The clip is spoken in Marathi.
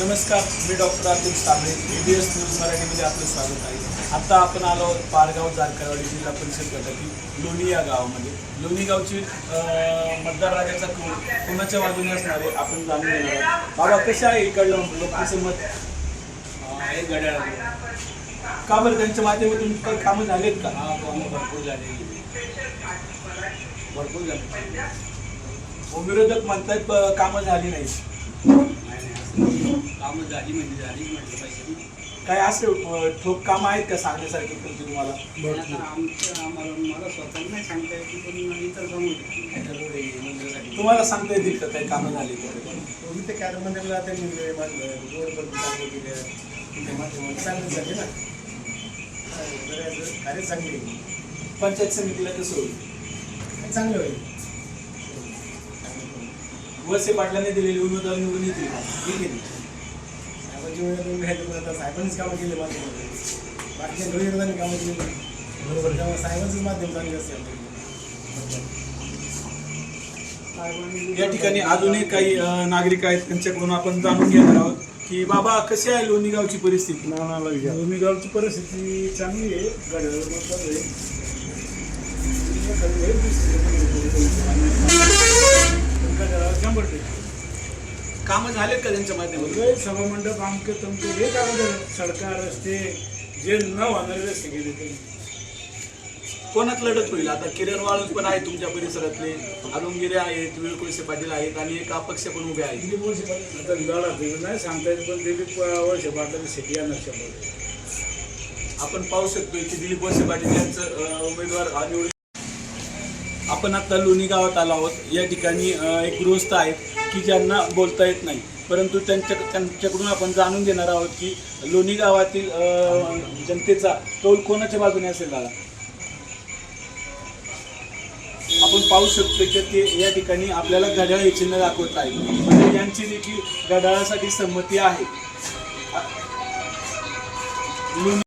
नमस्कार मी doctor Atul Sable ABS news मराठीमध्ये आपलं स्वागत आहे. आता आपण आलो आहोत पारगाव जारकरवाडी जिल्हा परिषद गटातील लोणी या गावामध्ये. लोणी गावची मतदार राजाचा कौल कोणाच्या बाजूने असणार आहे आपण जाणून घेणार आहोत. बाबा कशा आहे इकडलं लोकांचं मत? एक घड्याळ का बरं? त्यांच्या माध्यमातून काही कामं झालेत का? हा कामं भरपूर झाले भरपूर झाले व विरोधक म्हणतायत अं, कामं झाली नाही कामं झाली म्हणजे झाली म्हटलं पाहिजे काय असे ठोक कामं आहेत का सांगण्यासारखे तुमचे तुम्हाला आता आमचं आम्हाला मला नाही सांगता येत पण इतर समोर तुम्हाला सांगता येतील का काही कामं झाली का तुम्ही ते कॅर मंदिरला ते निघले रोड पण चांगले केले माध्यमात चांगले झाले ना. बऱ्याच कार्य चांगले. पंचायत समितीला कसं होईल? हे चांगलं होईल. वळसे पाटलांनी दिलेली उमेदवार निवडून येतील का? ठीक घ्यायचं पण आता साहेबांनीच कामं केले बाकीच्या गृहविरोधांनी कामं केली बरोबर. त्यामुळे साहेबांचंच माध्यम चांगले असते या ठिकाणी अजूनही काही नागरिक आहेत त्यांच्याकडून आपण जाणून घेणार आहोत की बाबा कशी आहे लोणी गावची परिस्थिती दोन्ही गावची परिस्थिती चांगली आहे. कामं झालेत का त्यांच्या माध्यमातून? सभामंडप आमके तुमके जे काम सडका रस्ते जे न होणारे रस्ते गेले ते. कोणात लढत होईल? आता किरण वाळूज पण आहे तुमच्या परिसरातले. अरुणगिरे आहेत विळकोळसे पाटील आहेत आणि एक अपक्ष पण उभे आहेत. दिलीप पाटील. आता लढा नाही सांगता येत पण दिलीप वर्षे पाटलाची सिटी येणार शंभर आपण पाहू शकतोय की दिलीप वळसे पाटील यांचं अं, उमेदवार निवडून आपण आता लोणी गावात आलो आहोत. या ठिकाणी अं, एक गृहस्थ आहेत. की ज्यांना बोलता येत नाही. परंतु त्यांच्या त्यांच्याकडून आपण जाणून घेणार आहोत की लोणी गावातील जनतेचा कौल कोणाच्या बाजूने असेल दादा? आपण पाहू शकतो की ते या ठिकाणी आपल्याला घड्याळ हे चिन्ह दाखवत आहे. म्हणजे यांची देखील घड्याळासाठी संमती आहे.